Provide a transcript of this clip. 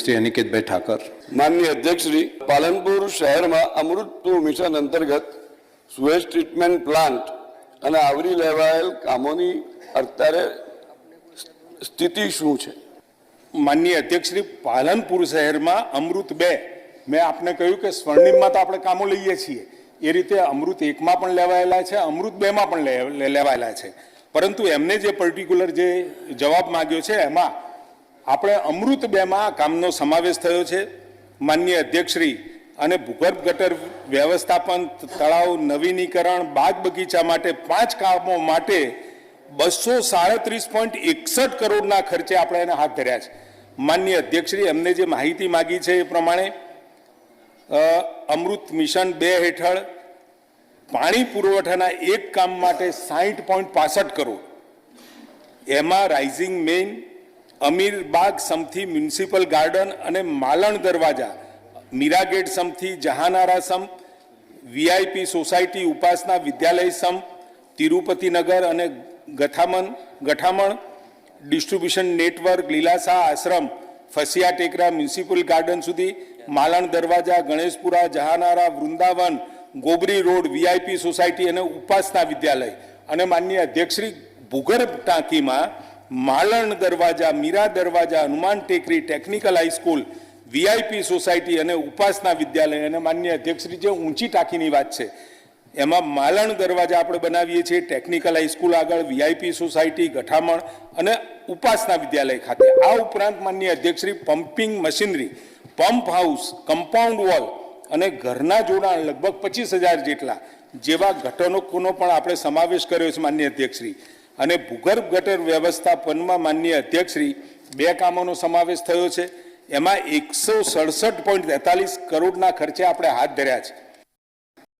શ્રી અનિકેતભાઈ ઠાકર. માનનીય અધ્યક્ષશ્રી પાલનપુર શહેરમાં અમૃત મિશન અંતર્ગત સુએજ ટ્રીટમેન્ટ પ્લાન્ટ અને આવરી લેવાયેલ કામોની અત્યારે સ્થિતિ શું છે? માનનીય અધ્યક્ષશ્રી પાલનપુર શહેરમાં અમૃત બે. મેં આપને કહ્યું કે સ્વર્ણિમમાં તો આપણે કામો લઈએ છીએ. એ રીતે અમૃત એકમાં પણ લેવાયેલા છે અમૃત બેમાં પણ લેવાયેલા છે. પરંતુ એમને જે પર્ટિક્યુલર જે જવાબ માગ્યો છે એમાં આપણે અમૃત બેમાં કામનો સમાવેશ થયો છે. માન્ય અધ્યક્ષશ્રી અને ભૂગર્ભ ગટર વ્યવસ્થાપન તળાવ નવીનીકરણ, બાગ બગીચા માટે પાંચ કામો માટે બસો સાડત્રીસ પોઈન્ટ એકસઠ કરોડના ખર્ચે આપણે એને હાથ ધર્યા છે. માન્ય અધ્યક્ષશ્રી, એમને જે માહિતી માગી છે એ પ્રમાણે અમૃત મિશન બે હેઠળ પાણી પુરવઠાના એક કામ માટે સાહીઠ પોઈન્ટ પાસઠ કરોડ. એમાં રાઇઝિંગ મેઇન અમીરબાગ સમથી મ્યુનિસિપલ ગાર્ડન અને માલણ દરવાજા મીરાગેટ સમથી જહાનારા સમ, વીઆઈપી સોસાયટી ઉપાસના વિદ્યાલય સમ તિરુપતિનગર અને Gathaman Gathaman distribution network, Lilasa Ashram, Fasiya Tekra municipal garden સુધી, Malan Darwaja, Ganeshpura, Jahanara, Vrindavan, Gobri road, VIP society અને ઉપાસના વિદ્યાલય. અને માનનીય અધ્યક્ષશ્રી ભૂગર્ભ ટાંકીમાં માલણ દરવાજા, મીરા દરવાજા, હનુમાન ટેકરી, ટેકનિકલ હાઈસ્કૂલ વીઆઈપી સોસાયટી અને ઉપાસના વિદ્યાલય અને માન્ય અધ્યક્ષશ્રી જે ઊંચી ટાંકીની વાત છે. એમાં માલણ દરવાજા આપણે બનાવીએ છીએ, ટેકનિકલ હાઈસ્કૂલ આગળ, વીઆઈપી સોસાયટી, ગઠામણ અને ઉપાસના વિદ્યાલય ખાતે. આ ઉપરાંત માન્ય અધ્યક્ષશ્રી pumping machinery pump house, compound wall અને ઘરના જોડાણ લગભગ પચીસ હજાર જેટલા જેવા ઘટકોનો પણ આપણે સમાવેશ કર્યો છે માન્ય અધ્યક્ષશ્રી. અને ભૂગર્ભ ગટર વ્યવસ્થાપનમાં માનનીય અધ્યક્ષશ્રી બે કામોનો સમાવેશ થયો છે. એમાં એકસો સડસઠ પોઈન્ટ તેતાલીસ કરોડના ખર્ચે આપણે હાથ ધર્યા છે.